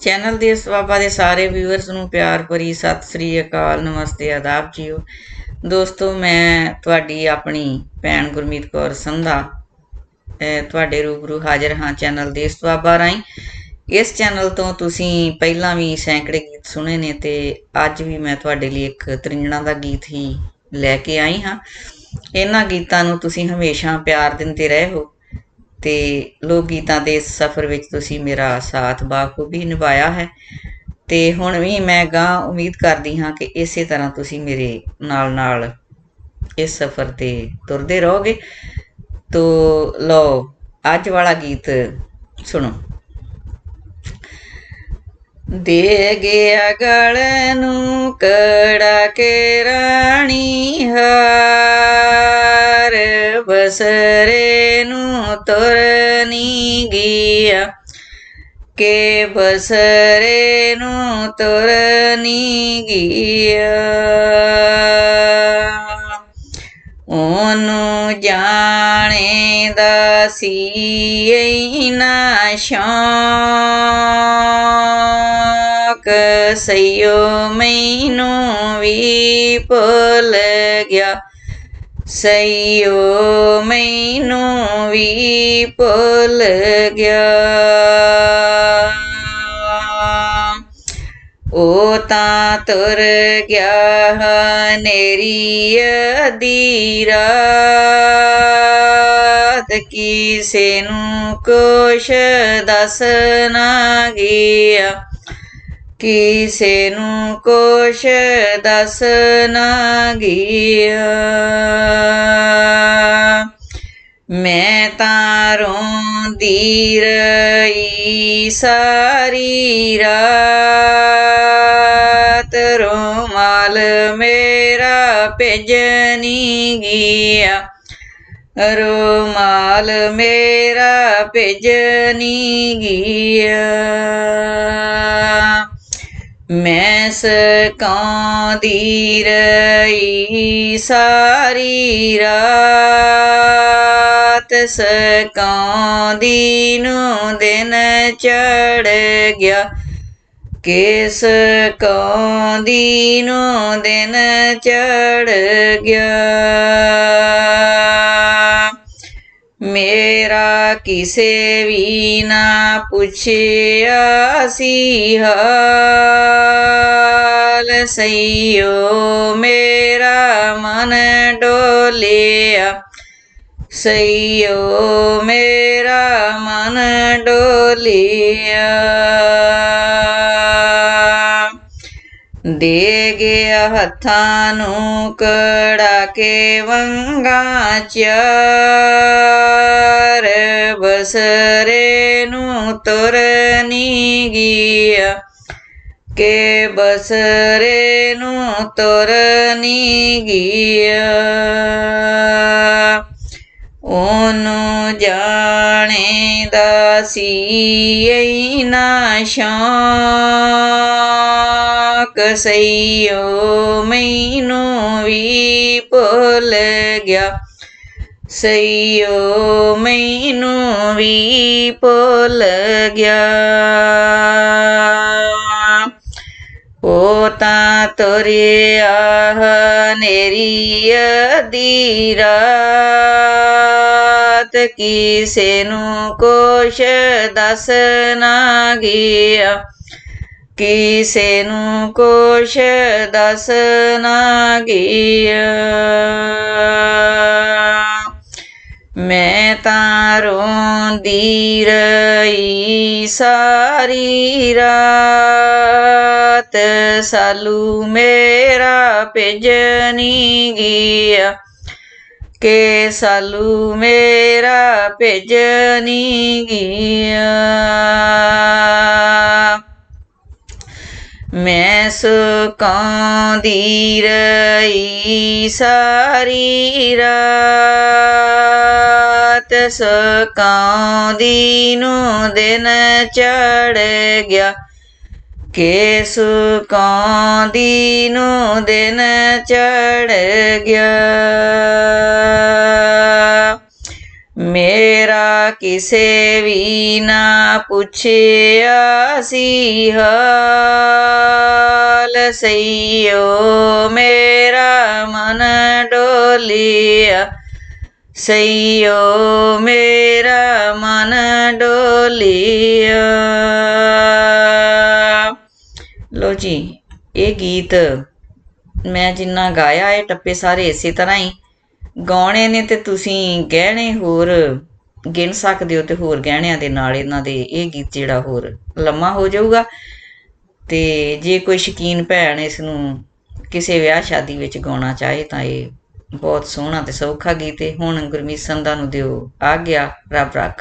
Channel ਦੇ ਸਵਾਬਾ ਦੇ ਸਾਰੇ ਵਿਊਅਰਸ ਨੂੰ ਪਿਆਰ ਭਰੀ ਸਤਿ ਸ੍ਰੀ ਅਕਾਲ, ਨਮਸਤੇ, ਆਦਾਬ ਜੀਓ। ਦੋਸਤੋ, ਮੈਂ ਤੁਹਾਡੀ ਆਪਣੀ ਭੈਣ ਗੁਰਮੀਤ ਕੌਰ ਸੰਧਾ ਤੁਹਾਡੇ ਰੂਬਰੂ ਹਾਜ਼ਰ ਹਾਂ ਚੈਨਲ ਦੇ ਸਵਾਬਾ ਰਾਹੀਂ। ਇਸ ਚੈਨਲ ਤੋਂ ਤੁਸੀਂ ਪਹਿਲਾਂ ਵੀ ਸੈਂਕੜੇ ਗੀਤ ਸੁਣੇ ਨੇ ਤੇ ਅੱਜ ਵੀ ਮੈਂ ਤੁਹਾਡੇ ਲਈ ਇੱਕ ਤ੍ਰਿੰਜਣਾ ਦਾ ਗੀਤ ਹੀ ਲੈ ਕੇ ਆਈ ਹਾਂ। ਇਹਨਾਂ ਗੀਤਾਂ ਨੂੰ ਤੁਸੀਂ ਹਮੇਸ਼ਾ ਪਿਆਰ ਦਿੰਦੇ ਰਹੇ ਹੋ। ਤੇ ਲੋਕ ਗੀਤਾਂ ਦੇ ਇਸ ਸਫ਼ਰ ਵਿੱਚ ਤੁਸੀਂ ਮੇਰਾ ਸਾਥ ਬਾਖੂਬੀ ਨਿਭਾਇਆ ਹੈ। ਤੇ ਹੁਣ ਵੀ ਮੈਂ ਗਾਂ ਉਮੀਦ ਕਰਦੀ ਹਾਂ ਕਿ ਇਸੇ ਤਰ੍ਹਾਂ ਤੁਸੀਂ ਮੇਰੇ ਨਾਲ ਨਾਲ ਇਸ ਸਫ਼ਰ ਤੇ ਤੁਰਦੇ ਰਹੋਗੇ। ਤੋ ਲਓ, ਅੱਜ ਵਾਲਾ ਗੀਤ ਸੁਣੋ। ਦੇ ਗਿਆ ਗਲ ਨੂੰ ਕੜਾ ਕੇ ਰਾਣੀ ਹਾਰ ਬਸਰੇ ਨੂੰ ਤੁਰਨੀ ਗਿਆ। ਕੇ ਬਸਰੇ ਨੂੰ ਤੁਰਨੀ ਗਿਆ। ਉਹਨੂੰ ਜਾਣੇ ਦਾ ਸੀ ਨਾ ਸ਼ੌਕ, ਸਈਓ ਮੈਨੂੰ ਵੀ ਭੁੱਲ ਗਿਆ। ਸਈਓ ਮੈਨੂੰ ਵੀ ਭੁੱਲ ਗਿਆ। ਉਹ ਤਾਂ ਤੁਰ ਗਿਆ ਹਨੇਰੀ ਦੀ ਰਾਤ ਕਿਸੇ ਨੂੰ ਕੁਛ ਦੱਸ ਨਾ ਗਿਆ। ਕਿਸੇ ਨੂੰ ਕੁਛ ਦੱਸ ਨਾ ਗਿਆ? ਮੈਂ ਤਾਂ ਰੋਂਦੀ ਰਹੀ ਸਾਰੀ ਰਾਤ ਰੁਮਾਲ ਮੇਰਾ ਭਿਜਨੀ ਗਿਆ। ਰੁਮਾਲ ਮੇਰਾ ਭਿਜਨੀ ਗਿਆ। ਮੈਂ ਸਕਾਉਂਦੀ ਰਹੀ ਸਾਰੀ ਰਾਤ। ਸਕਾਉਂਦੀ ਨੂੰ ਦਿਨ ਚੜ ਗਿਆ। ਕਿਸ ਕੌਂਦੀ ਨੂੰ ਦਿਨ ਚੜ ਗਿਆ। ਮੇਰਾ ਕਿਸੇ ਵੀ ਨਾ ਪੁੱਛਿਆ ਸੀ ਹਾਲ ਸਈਓ ਮੇਰਾ ਮਨ ਡੋਲਿਆ। ਸਈਓ ਮੇਰਾ ਮਨ ਡੋਲਿਆ। ਦੇ ਗਿਆ ਹੱਥਾਂ ਨੂੰ ਕੜਾ ਕੇ ਵੰਗਾ ਚਾਰ, ਬਸਰੇ ਨੂੰ ਤੁਰਨੀ ਗਿਆ ਕੇ ਬਸਰੇ ਨੂੰ ਤੁਰਨੀ ਗਿਆ ਉਹਨੂੰ ਜਾਣੇ ਦਾ ਸੀ ਨਾ ਸ਼ੌਕ ਸਈਓ ਮੈਨੂੰ ਵੀ ਭੁੱਲ ਗਿਆ। ਸਈਓ ਮੈਨੂੰ ਵੀ ਭੁੱਲ ਗਿਆ। ਉਹ ਤਾਂ ਤੁਰਿਆ ਹਨੇਰੀ ਦੀ ਰਾਤ, ਕਿਸੇ ਨੂੰ ਕੁਛ ਦੱਸ ਨਾ ਗਿਆ। ਕਿਸੇ ਨੂੰ ਕੁਛ ਦੱਸ ਨਾ ਗਿਆ ਮੈਂ ਤਾਂ ਰੋਂਦੀ ਰਹੀ ਸਾਰੀ ਰਾਤ। ਸਾਲੂ ਮੇਰਾ ਭੇਜਣੀ ਗਿਆ। ਕੇ ਸਾਲੂ ਮੇਰਾ ਭੇਜਣੀ ਗਿਆ। ਮੈਂ ਸੁਕਾਉਂਦੀ ਰਹੀ ਸਾਰੀ ਰਾਤ ਸੁਕਾਉਂਦੀ ਨੂੰ ਦਿਨ ਚੜ ਗਿਆ। ਕੇ ਸੁਕਾਉਂਦੀ ਨੂੰ ਦਿਨ ਚੜ ਗਿਆ। ਕਿਸੇ ਵੀ ਨਾ ਪੁੱਛਿਆ ਸੀ ਹਾਲ ਸਈਓ ਮੇਰਾ ਮਨ ਡੋਲਿਆ। ਸਈਓ ਮੇਰਾ ਮਨ ਡੋਲਿਆ। ਲੋ ਜੀ, ਇਹ ਗੀਤ ਮੈਂ ਜਿੰਨਾ ਗਾਇਆ, ਇਹ ਟੱਪੇ ਸਾਰੇ ਇਸੇ ਤਰ੍ਹਾਂ ਹੀ। ਗਾਉਣੇ ਨੇ ਤੇ ਤੁਸੀਂ ਗਹਿਣੇ ਹੋਰ ਗਿਣ ਸਕਦੇ ਹੋ ਤੇ ਹੋਰ ਗਹਿਣਿਆਂ ਦੇ ਨਾਲ ਇਹਨਾਂ ਦੇ ਇਹ ਗੀਤ ਜਿਹੜਾ ਹੋਰ ਲੰਮਾ ਹੋ ਜਾਊਗਾ। ਤੇ ਜੇ ਕੋਈ ਸ਼ਕੀਨ ਭੈਣ ਇਸ ਨੂੰ ਕਿਸੇ ਵਿਆਹ ਸ਼ਾਦੀ ਵਿੱਚ ਗਾਉਣਾ ਚਾਹੇ ਤਾਂ ਇਹ ਬਹੁਤ ਸੋਹਣਾ ਤੇ ਸੌਖਾ ਗੀਤ ਹੈ ਹੁਣ ਗੁਰਮੀਤ ਸੰਧਾ ਨੂੰ ਦਿਓ ਆ ਗਿਆ ਰੱਬ ਰੱਖ।